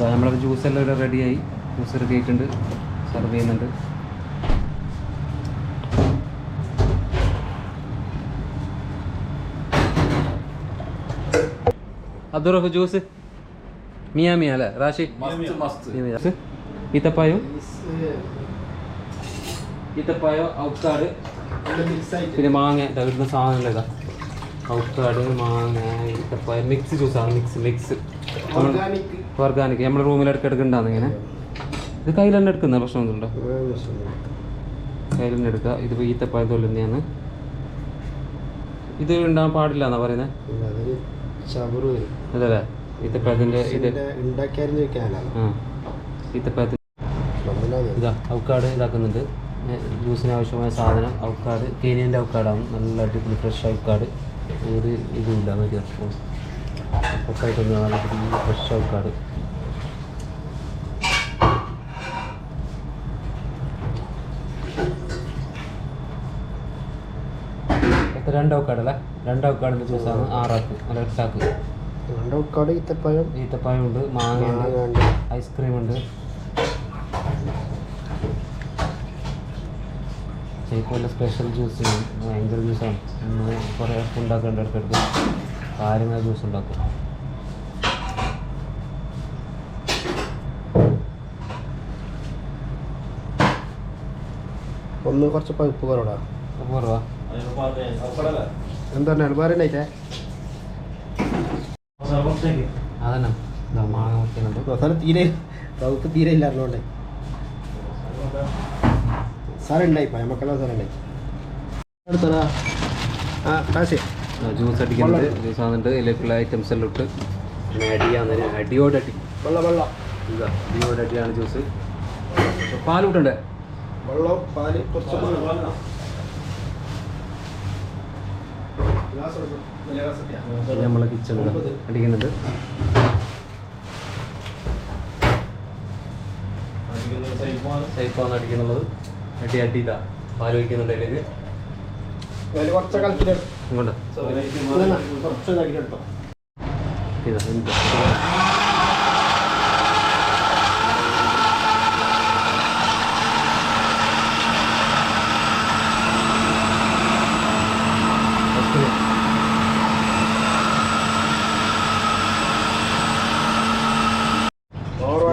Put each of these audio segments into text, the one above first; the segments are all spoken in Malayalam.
നമ്മളെ ജ്യൂസ് എല്ലാം ഇവിടെ റെഡിയായി ജ്യൂസ് റെഡി സെർവ് ചെയ്യുന്നുണ്ട്. ജ്യൂസ് മിയാ മിയ അല്ലേ? റാഷി? ഈത്തപ്പായോ ഈത്തപ്പായോ ഔക്കാട്. പിന്നെ മാങ്ങ. ഇവിടുന്ന് സാധനങ്ങൾ ഇതാ. ഔക്കാട് മാങ്ങ ഈത്തപ്പായ മിക്സ് ജ്യൂസാണ് മിക്സ് മിക്സ് ഓർഗാനിക് നമ്മുടെ റൂമിൽ ഇടയ്ക്ക് എടുക്കണ്ടാന്ന് ഇങ്ങനെ. ഇത് കയ്യിൽ തന്നെ എടുക്കുന്ന പ്രശ്നമൊന്നുമില്ല കയ്യിൽ തന്നെ എടുക്കുക. ഇത് ഈത്തപ്പായ തൊഴിൽ തന്നെയാണ് ഇത് ഉണ്ടാകാൻ പാടില്ല എന്നാ പറയുന്നത് അതല്ലേ? ഈത്തപ്പഴത്തിന്റെ ഇത് ഈത്തപ്പഴത്തിന്റെ ഇതാ അവക്കാട് ഇതാക്കുന്നുണ്ട്. ജ്യൂസിന് ആവശ്യമായ സാധനം ഔക്കാട് കേനിയന്റെ ഔക്കാടാണ് നല്ല അടിപൊളി ഫ്രഷ് ഔക്കാട് ഒരു ഇതുമില്ല മതി പൊട്ടായിട്ടൊന്നും നല്ല ഫ്രഷ് ഔക്കാട് എത്ര രണ്ട് ഔക്കാടല്ലേ രണ്ട് ഔക്കാടിന്റെ ജ്യൂസാണ് ആറാക്ക് അല്ല എട്ടാക്ക്. രണ്ടോക്കാട് ഈത്തപ്പഴം. ഈത്തപ്പഴം ഉണ്ട് മാങ്ങയുണ്ട്. ഐസ്ക്രീം ഉണ്ട് ഇപ്പോൾ സ്പെഷ്യൽ ജ്യൂസ് ഭയങ്കര ജ്യൂസാണ് കുറേ ഉണ്ടാക്കേണ്ട ഇടയ്ക്കിടയ്ക്ക് കാര്യങ്ങൾ ജ്യൂസ് ഉണ്ടാക്കും. ഒന്ന് കുറച്ച് പഴുപ്പ് കുറവാ. എന്താ നെൽബാറുണ്ടായിട്ടേ അതന്നെ. ഇതാ മാങ്ങ അവസാനം തീരെ വകുപ്പ് തീരെ ഇല്ല അറിഞ്ഞോണ്ടേ സാറേ ഉണ്ടായി നമുക്കെല്ലാം സാറേ ഉണ്ടായി അടുത്തടാ ആ കാശ് ജ്യൂസ് അടിക്കുന്നുണ്ട്. ജ്യൂസ് ആകുന്നുണ്ട് ഇതിലേക്കുള്ള ഐറ്റംസ് എല്ലാം ഇട്ട് പിന്നെ അടിയാന്ന് അടിയോടടി വെള്ളം വെള്ളം. ഇതാ അടിയോടടിയാണ് ജ്യൂസ്. പാൽ കൂട്ടണ്ടേ? വെള്ളം പാൽ കുറച്ച് നമ്മളെ കിച്ചണിൽ അടിക്കുന്നുണ്ട് സൈഫാണ്. അടിക്കുന്നുള്ളത് അടി അടി ഇതാ. പാൽ വയ്ക്കുന്നുണ്ട് അതിലേക്ക്. അതിൽ കുറച്ച് കളിച്ചിട്ട് ഇങ്ങോട്ട്. കുറച്ച് കലക്കിട്ട് എടുത്തോ ഇതാ എന്ത് ഓറ്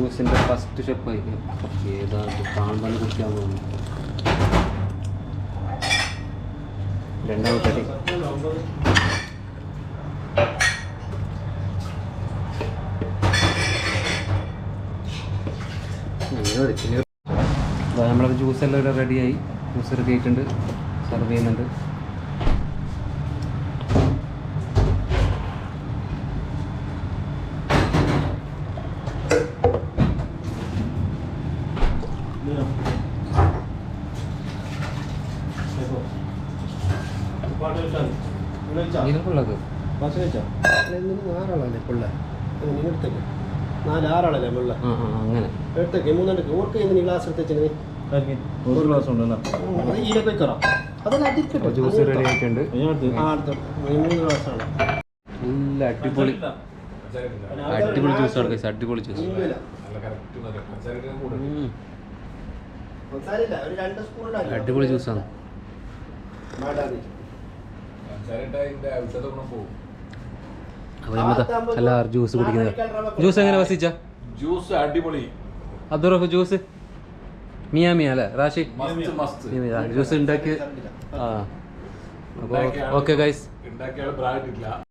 വേണ്ട. ജ്യൂസിന്റെ ഫസ്റ്റ് സ്റ്റെപ്പ് ഏതാ ഇത് കാണുമ്പോൾ കുടിക്കാൻ പോകുന്നു രണ്ടാമത്തെ നമ്മളത് നമ്മളെ ജ്യൂസ് എല്ലാം ഇവിടെ റെഡിയായി ജ്യൂസ് റെഡി ആയിട്ടുണ്ട്. സെർവ് ചെയ്യുന്നുണ്ട്. പിള്ള? പിള്ള? അങ്ങനെ. എടുത്തേക്ക് മൂന്നെടുക്ക് ഓർക്ക് ഇന്ന് നീ ഗ്ലാസ് എടുത്തേക്ക് നീ. ഒരു ഗ്ലാസ് ഉണ്ടല്ലോ ഈയിലെ പോയി കയറാം അതല്ല അതിരിക്കട്ടെ. ജ്യൂസ് റെഡി ആയിട്ടുണ്ട്. ആ അടുത്ത. മൂന്ന് ഗ്ലാസ്സാണ് നല്ല അടിപൊളി. അടിപൊളി ജ്യൂസ് ആണ് അടിപൊളി ജ്യൂസ്. അടിപൊളി ജ്യൂസാണ്. അപ്പോൾ എല്ലാവരും ജ്യൂസ് കുടിക്കുന്നത്. ജ്യൂസ് എങ്ങനെ വസിച്ച? ജ്യൂസ് അടിപൊളി. അബ്ദുറഫ് ജ്യൂസ് മിയാ മിയ അല്ലേ? റാഷി? ജ്യൂസ് ഉണ്ടാക്കി. ആ. അപ്പോൾ ഓക്കെ ഗൈസ്